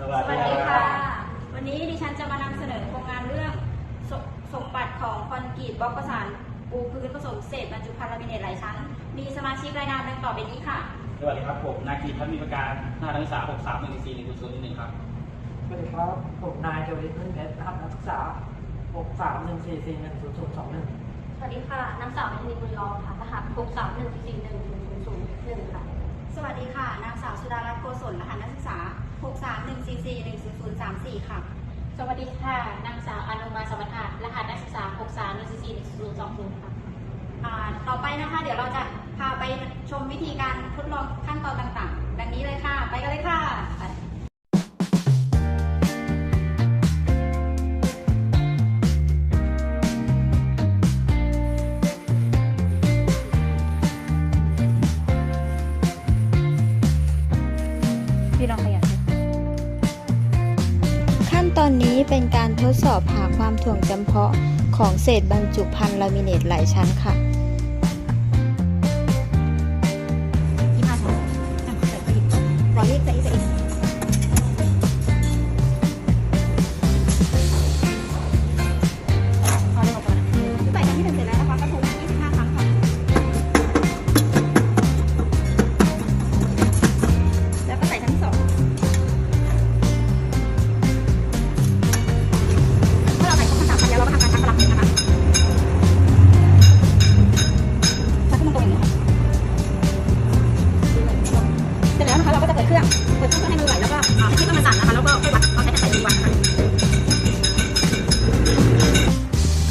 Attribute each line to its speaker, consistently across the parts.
Speaker 1: สวัส
Speaker 2: สวั
Speaker 1: ดี
Speaker 2: สดี
Speaker 1: ครั
Speaker 2: ค่ะ
Speaker 1: บ
Speaker 2: วันนี้ดิฉันจะมานำเสนอโครงงานเรื่องสสมบัติของคอนกรีตบล็อกประสานปูพื้นผสมเศษบรรจุภัณฑ์ลามิเนตหลายชั้น มีสมาชิกรายนามดังต่อไปนี้ค่ะ
Speaker 1: สวัสดีครับผมนาคีพัฒน์มีประการหน้านักศึกษา6 3 1 4 1 0 0 1ครับ
Speaker 3: สวัสดีครับผมนายเจวิทพึ่งเพชรรหัสนักศึกษา 6 3 1 4 4 1 0 0 2 1
Speaker 4: สวัสดีค่ะนางสาวมินีบุญรองค่ะรหัส6 3 1 4 1 0 0 0 1ค่ะ
Speaker 2: สวัสดีค่ะ นางสาวสุดารัตน์โกศล รหัสนักศึกษา 631441004ค่ะ
Speaker 4: สวัสดีค่ะ นางสาวอนุมาสวัสดิ์รหัสนักศึกษา6 3 1 4 1 0 2 0ค่ะ
Speaker 2: อ่าต่อไปนะคะ เดี๋ยวเราจะพาไปชมวิธีการทดลองขั้นตอนต่างๆ ดังนี้เลยค่ะ ไปกันเลยค่ะ
Speaker 4: นี้
Speaker 5: เป็นการทดสอบหาความถ่วงจำเพาะของเศษบรรจุภัณฑ์ลามิเนตหลายชั้นค่ะ
Speaker 2: เครื่องเปิดเครื่องให้มันไหลแล้วก็อ่าให้เครื่องมันสั่นนะคะแล้วก็ค่อยวัดเอาใช้ตะไคร้ดีว่านะคะ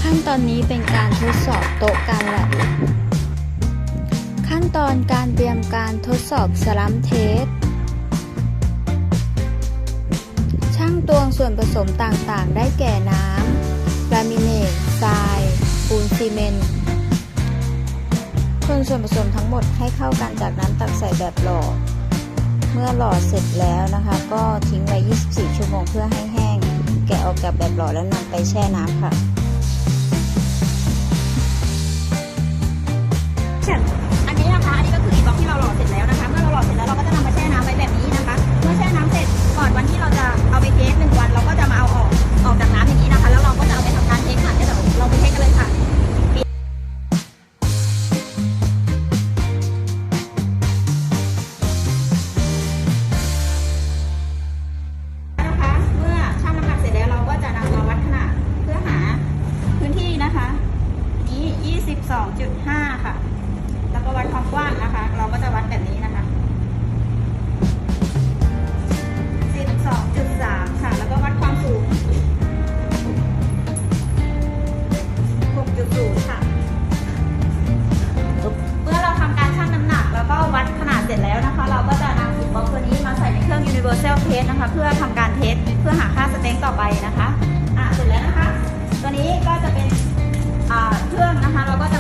Speaker 5: ขั้นตอนนี้เป็นการทดสอบโต๊ะการแลบขั้นตอนการเตรียมการทดสอบสลัมเทสช่างตวงส่วนผสมต่างๆ ได้แก่น้ำลามิเนตทรายปูนซีเมนต์คนส่วนผสมทั้งหมดให้เข้ากันจากนั้นตักใส่แบบหล่อ เมื่อหล่อเสร็จแล้วนะคะ ก็ทิ้งไว้ 24 ชั่วโมงเพื่อให้แห้ง แกะออกจากแบบหล่อแล้วนำไปแช่น้ำค่ะ
Speaker 2: universal test นะคะ เพื่อทำการเทสเพื่อหาค่าสเต็งต่อไปนะคะอะเสร็จแล้วนะคะ ตัวนี้ก็จะเป็นเครื่องนะคะเราก็จะ